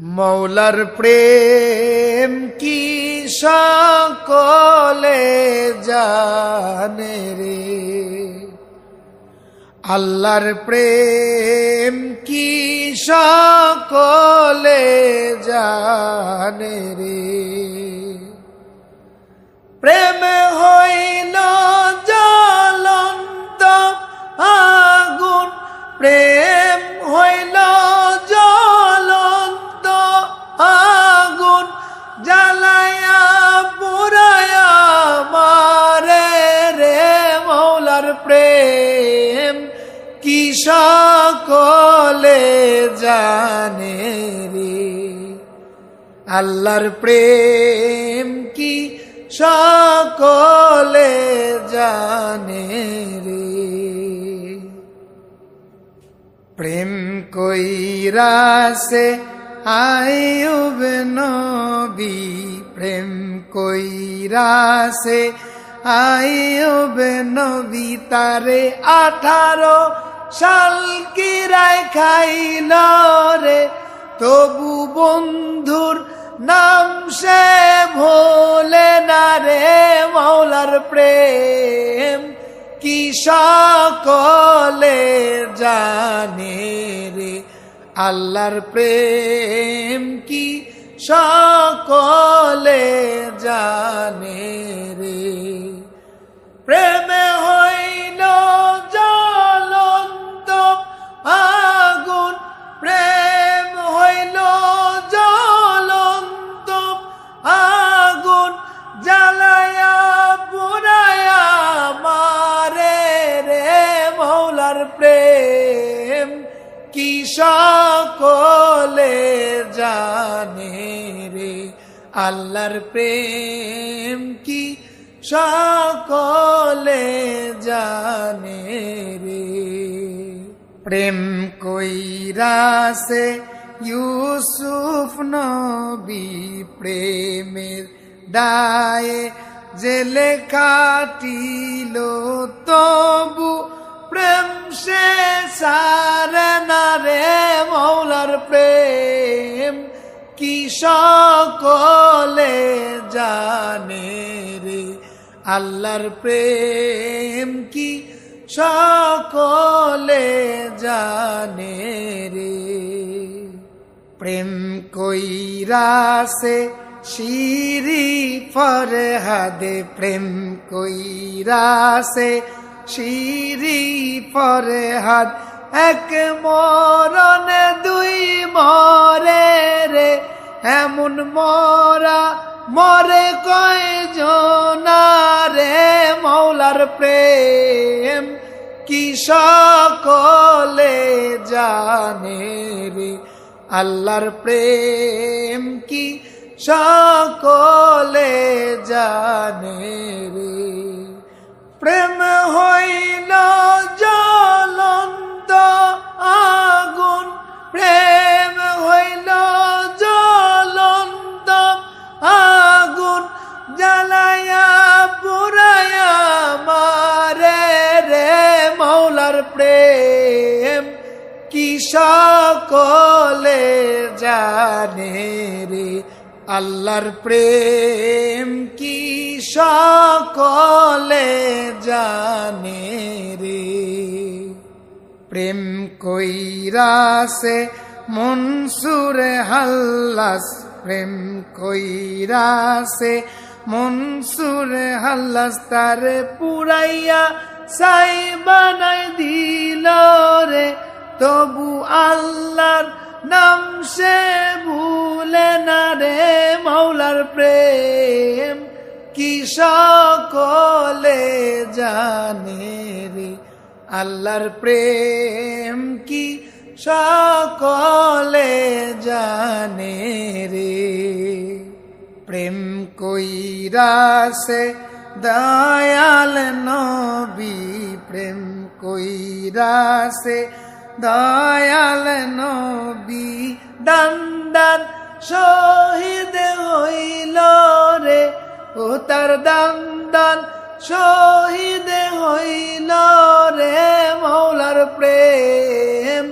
মৌলার প্রেম কি সকলে জানে রে? আল্লাহর প্রেম কি সকলে জানে রে? প্রেম হইল জ্বলন্ত সকলে জানে রে, আল্লাহর প্রেম কি সকলে জানে রে। প্রেম কইরাসে আয়ুব নবী, প্রেম কইরাসে আয়ুব নবী, তারে আঠারো সাল কিরায় খাইল রে, তবু বন্ধুর নাম সে ভোলে না রে মৌলার প্রেম কি সকলে জানে রে? আল্লাহর প্রেম কি সকলে জানে রে? প্রেমে মৌলার প্রেম কি সকলে জানে রে? আল্লাহর প্রেম কি সকলে জানে রে? প্রেম কইরাসে ইউসুফ নবী প্রেমের দায়ে জেলে কাটিল তবু প্রেম সে সারে না রে মৌলার প্রেম। কি সকলে জানে রে আল্লাহর প্রেম? কি সকলে জানে রে? প্রেম কইরাসে শিরি ফরহাদে, প্রেম কইরাসে শিরি হাত এক মরণে দুই মরে রে, এমন মরা মরে কয় রে মৌলার প্রেম কি সকলে জানে রে? আল্লাহর প্রেম কি সকলে জানে রে? প্রেম হইল জলন্ত আগুন। প্রেম হইল জলন্ত আগুন। জ্বালায়া, পুরায়া, মারে রে মৌলার প্রেম। কি সকলে জানে রে আল্লাহর প্রেম কি? সকলে জানে রে। প্রেম কইরাসে মনসুর হাল্লাস। প্রেম কইরাসে মনসুর হাল্লাস। তার পুরাইয়া সাই বানাই দিল রে। তবু আল্লাহর নাম সে ভুলে না রে মৌলার প্রেম। কি সকলে জানে রে? আল্লাহর প্রেম কি সকলে জানে রে? প্রেম কইরাসে দয়াল নবী, প্রেম কইরাসে দয়াল নবী, দান দান শহীদ ও তার দান দান শহীদ হইল রে মৌলার প্রেম।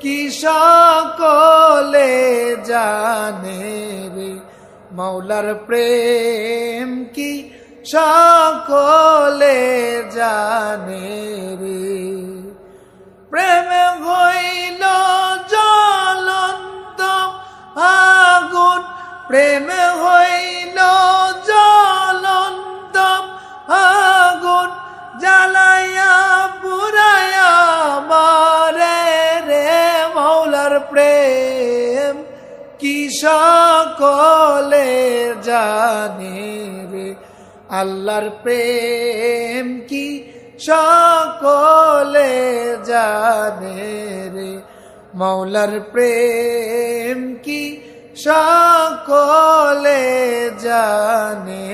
কি সকলে জানে রে মৌলার প্রেম? কি সকলে জানে রে? প্রেম হইল জ্বলন্ত আগুন। প্রেম হইল কি সকলে জানে রে? আল্লাহর প্রেম কি সকলে জানে রে? মৌলার প্রেম কি সকলে জানে